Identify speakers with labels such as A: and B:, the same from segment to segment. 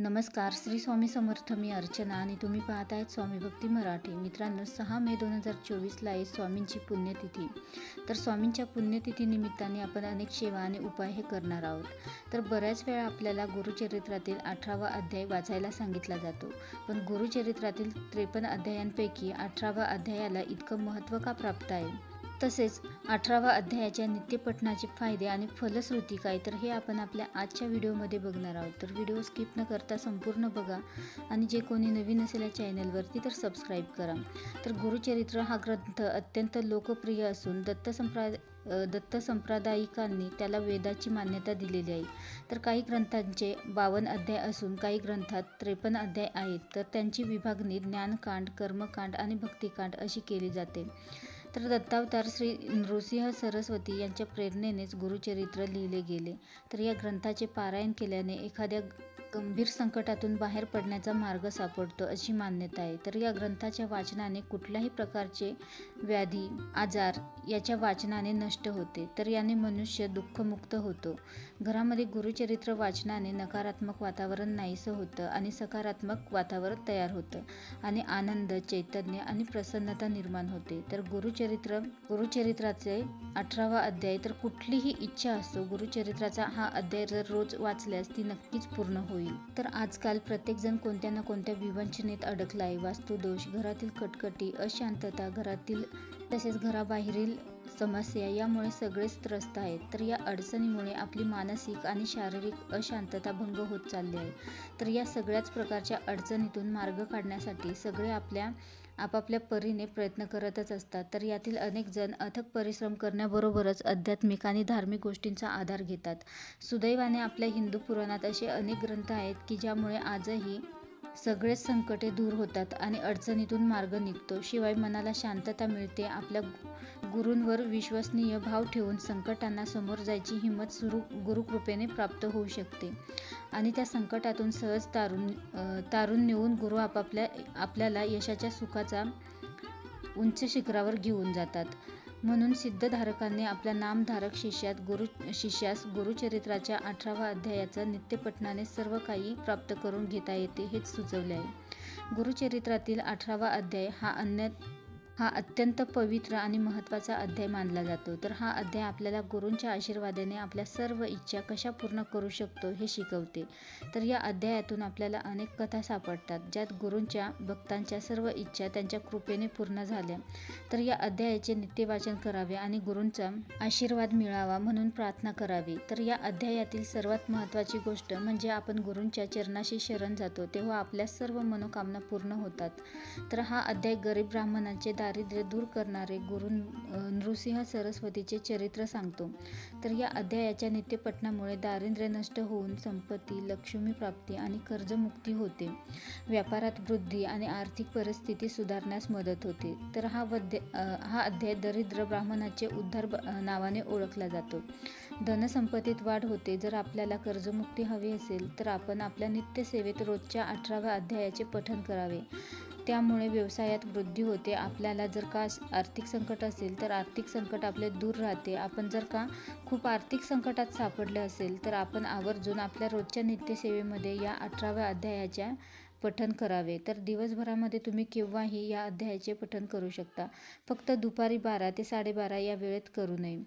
A: नमस्कार श्री स्वामी समर्थ मी अर्चना आणि तुम्ही पाहत आहेत स्वामी भक्ती मराठी. मित्रांनो सहा मे दोन हजार चोवीसला आहे स्वामींची पुण्यतिथी. तर स्वामींच्या पुण्यतिथी निमित्ताने आपण अनेक सेवा आणि उपाय हे करणार आहोत. तर बऱ्याच वेळा आपल्याला गुरुचरित्रातील अठरावा अध्याय वाचायला सांगितला जातो. पण गुरुचरित्रातील त्रेपन्न अध्यायांपैकी अठरावा अध्यायाला इतकं महत्त्व का प्राप्त आहे? तसेच अठरावा अध्यायाच्या नित्यपठणाचे फायदे आणि फलश्रुती काय? तर हे आपण आपल्या आजच्या व्हिडिओमध्ये बघणार आहोत. तर व्हिडिओ स्किप न करता संपूर्ण बघा आणि जे कोणी नवीन असेल या चॅनलवरती तर सबस्क्राईब करा. तर गुरुचरित्र हा ग्रंथ अत्यंत लोकप्रिय असून दत्त संप्रा दत्त संप्रदायिकांनी त्याला वेदाची मान्यता दिलेली आहे. तर काही ग्रंथांचे बावन्न अध्याय असून काही ग्रंथात त्रेपन्न अध्याय आहेत. तर त्यांची विभागणी ज्ञानकांड कर्मकांड आणि भक्तिकांड अशी केली जाते. तर दत्तावतार श्री नृसिंह सरस्वती यांच्या प्रेरणेनेच गुरुचरित्र लिहिले गेले. तर या ग्रंथाचे पारायण केल्याने एखाद्या गंभीर संकटातून बाहेर पडण्याचा मार्ग सापडतो अशी मान्यता आहे. तर या ग्रंथाच्या वाचनाने कुठल्याही प्रकारचे व्याधी आजार याच्या वाचनाने नष्ट होते. तर याने मनुष्य दुःखमुक्त होतो. घरामध्ये गुरुचरित्र वाचनाने नकारात्मक वातावरण नाहीसं होतं आणि सकारात्मक वातावरण तयार होतं आणि आनंद चैतन्य आणि प्रसन्नता निर्माण होते. तर गुरुचरित्र गुरुचरित्राचे अठरावा अध्याय तर कुठलीही इच्छा असो गुरुचरित्राचा हा अध्याय जर रोज वाचल्यास ती नक्कीच पूर्ण होईल. तर आजकाल प्रत्येकजण कोणत्या ना कोणत्या विवंचनेत अडकला आहे वास्तुदोष घरातील कटकटी अशांतता घरातील तसेच घराबाहेरील समस्या यामुळे सगळेच त्रस्त आहेत. तर या अडचणीमुळे आपली मानसिक आणि शारीरिक अशांतता भंग होत चालली आहे. तर या सगळ्याच प्रकारच्या अडचणीतून मार्ग काढण्यासाठी सगळे आपल्या आपापल्या परीने प्रयत्न करतच असतात. तर यातील अनेक जण अथक परिश्रम करण्याबरोबरच आध्यात्मिक आणि धार्मिक गोष्टींचा आधार घेतात. सुदैवाने आपल्या हिंदू पुराणात असे अनेक ग्रंथ आहेत की ज्यामुळे आजही सगळेच संकटे दूर होतात आणि अडचणीतून मार्ग निघतो. शिवाय मनाला शांतता मिळते. आपल्या गुरूंवर विश्वसनीय भाव ठेवून संकटांना समोर जायची हिंमत सुरू गुरुकृपेने प्राप्त होऊ शकते. आणि त्या संकटातून सहज तारून तारून नेऊन गुरु आपापल्या आपल्याला यशाच्या सुखाचा उंच शिखरावर घेऊन जातात. म्हणून सिद्धधारकांनी आपल्या नामधारक शिष्यात गुरु शिष्यास गुरुचरित्राच्या अठराव्या अध्यायाचा नित्यपठणाने सर्व काही प्राप्त करून घेता येते हेच सुचवले आहे. गुरुचरित्रातील अठरावा अध्याय हा अन्य हा अत्यंत पवित्र आणि महत्त्वाचा अध्याय मानला जातो. तर हा अध्याय आपल्याला गुरूंच्या आशीर्वादाने आपल्या सर्व इच्छा कशा पूर्ण करू शकतो हे शिकवते. तर या अध्यायातून आपल्याला अनेक कथा सापडतात ज्यात गुरूंच्या भक्तांच्या सर्व इच्छा त्यांच्या कृपेने पूर्ण झाल्या. तर या अध्यायाचे नित्यवाचन करावे आणि गुरूंचा आशीर्वाद मिळावा म्हणून प्रार्थना करावी. तर या अध्यायातील सर्वात महत्त्वाची गोष्ट म्हणजे आपण गुरूंच्या चरणाशी शरण जातो तेव्हा आपल्या सर्व मनोकामना पूर्ण होतात. तर हा अध्याय गरीब ब्राह्मणांचे दारिद्र्य दूर करणारे गुरु नृसिंह सरस्वतीचे चरित्र सांगतो. तर या अध्यायाच्या नित्यपठणामुळे दारिद्र्य नष्ट होऊन संपत्ती लक्ष्मी प्राप्ती आणि कर्जमुक्ती होते. व्यापारात वृद्धी आणि आर्थिक परिस्थिती सुधारण्यास मदत होते. तर हा वध्य हा अध्याय दरिद्र ब्राह्मणाचे उद्धार नावाने ओळखला जातो. धनसंपत्तीत वाढ होते. जर आपल्याला कर्जमुक्ती हवी असेल तर आपण आपल्या नित्यसेवेत रोजच्या अठराव्या अध्यायाचे पठण करावे. त्यामुळे व्यवसायात वृद्धी होते. आपल्याला जर का आर्थिक संकट असेल तर आर्थिक संकट आपले दूर राहते. आपण जर का खूप आर्थिक संकटात सापडले असेल तर आपण आवर्जून आपल्या रोजच्या नित्यसेवेमध्ये या अठराव्या अध्यायाच्या पठण करावे. तर दिवसभरामध्ये तुम्ही केव्हाही या अध्यायाचे पठण करू शकता. फक्त दुपारी बारा ते साडेबारा या वेळेत करू नये.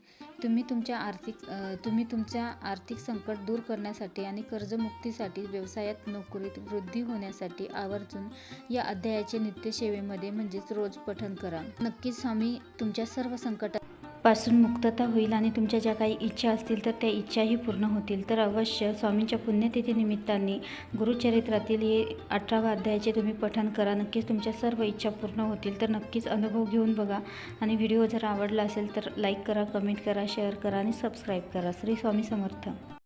A: तुम्ही तुमच्या आर्थिक तुम्ही तुमच्या आर्थिक संकट दूर करण्यासाठी आणि कर्जमुक्तीसाठी व्यवसायात नोकरीत वृद्धी होण्यासाठी आवर्जून या अध्यायाचे नित्यसेवेमध्ये म्हणजेच रोज पठण करा. नक्कीच स्वामी तुमच्या सर्व संकटा पासून मुक्तता होईल आणि तुमच्या ज्या काही इच्छा असतील तर त्या इच्छाही पूर्ण होतील. तर अवश्य स्वामींच्या पुण्यतिथीनिमित्ताने गुरुचरित्रातील हे अठरावा अध्यायाचे तुम्ही पठण करा. नक्कीच तुमच्या सर्व इच्छा पूर्ण होतील. तर नक्कीच अनुभव घेऊन बघा आणि व्हिडिओ जर आवडला असेल तर लाईक करा कमेंट करा शेअर करा आणि सबस्क्राईब करा. श्री स्वामी समर्थ.